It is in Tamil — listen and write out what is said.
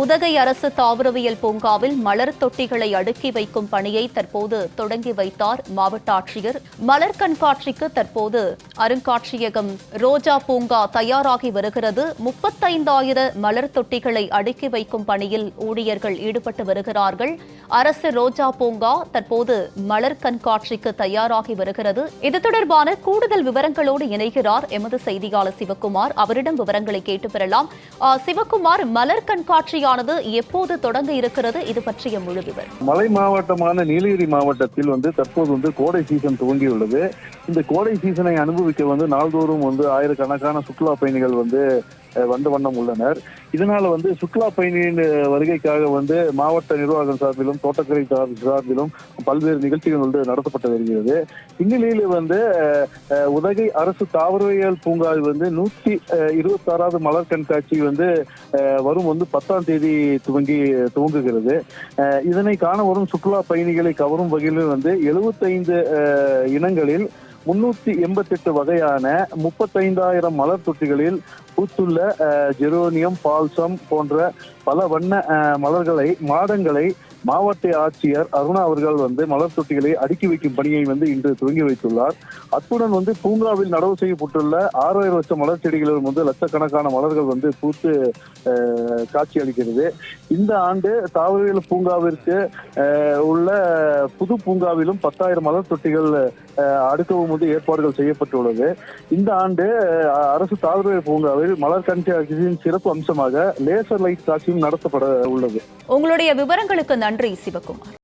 உதகை அரசு தாவரவியல் பூங்காவில் மலர் தொட்டிகளை அடுக்கி வைக்கும் பணியை தற்போது தொடங்கி வைத்தார் மாவட்ட ஆட்சியர். மலர் கண்காட்சிக்கு தற்போது அருங்காட்சியகம். ரோஜா பூங்கா தயாராகி வருகிறது. முப்பத்தைந்தாயிர மலர் தொட்டிகளை அடுக்கி வைக்கும் பணியில் ஊழியர்கள் ஈடுபட்டு வருகிறார்கள். அரசு ரோஜா பூங்கா தற்போது மலர் கண்காட்சிக்கு தயாராகி வருகிறது. இது தொடர்பான கூடுதல் விவரங்களோடு இணைகிறார் எமது செய்தியாளர் சிவக்குமார் அவரிடம் விவரங்களை கேட்டு பெறலாம். சிவக்குமார் மலர் கண்காட்சியானது எப்போது தொடங்க இருக்கிறது? இது பற்றிய முழு விவரம். மலை மாவட்டமான நீலகிரி மாவட்டத்தில் வந்து தற்போது வந்து கோடை சீசன் துவங்கியுள்ளது. இந்த கோடை சீசனை அனுபவிக்க வந்து நாள்தோறும் வந்து ஆயிரக்கணக்கான சுற்றுலா பயணிகள் வந்து வந்த வண்ணம் உள்ளனர். இதனால வந்து சுற்றுலா பயணியின் வருகைக்காக வந்து மாவட்ட நிர்வாகம் சார்பிலும் தோட்டக்கலை சார்பிலும் பல்வேறு நிகழ்ச்சிகள் வந்து நடத்தப்பட்டு வருகிறது. இந்நிலையில் வந்து உதகை அரசு தாவரவியல் பூங்காவில் வந்து நூற்றி இருபத்தி ஆறாவது மலர் கண்காட்சி வந்து வரும் வந்து பத்தாம் தேதி துவங்கி துவங்குகிறது. இதனை காண வரும் சுற்றுலா பயணிகளை கவரும் வகையில் வந்து எழுபத்தைந்து இனங்களில் முன்னூத்தி எண்பத்தெட்டு வகையான முப்பத்தைந்தாயிரம் மலர் தொட்டிகளில் பூத்துள்ள அஹ், ஜெரோனியம் பால்சம் போன்ற பல வண்ண அஹ், மலர்களை மாடங்களை மாவட்ட ஆட்சியர் அருணா அவர்கள் வந்து மலர் தொட்டிகளை அடுக்கி வைக்கும் பணியை வந்து இன்று துவங்கி வைத்துள்ளார். அத்துடன் வந்து பூங்காவில் நடவு செய்யப்பட்டுள்ள ஆறாயிரம் லட்சம் மலர் செடிகளிலும் வந்து லட்சக்கணக்கான மலர்கள் வந்து பூத்து காட்சி அளிக்கிறது இந்த ஆண்டு தாவரவியல் பூங்காவிற்கு உள்ள புது பூங்காவிலும் பத்தாயிரம் மலர் தொட்டிகள் அடுக்கவும் வந்து ஏற்பாடுகள் செய்யப்பட்டுள்ளது. இந்த ஆண்டு அரசு தாவரவியல் பூங்காவில் மலர் கண்காட்சியின் சிறப்பு அம்சமாக லேசர் லைட் காட்சியும் நடத்தப்பட உள்ளது. உங்களுடைய விவரங்களுக்கு நன்றி சிவக்குமார்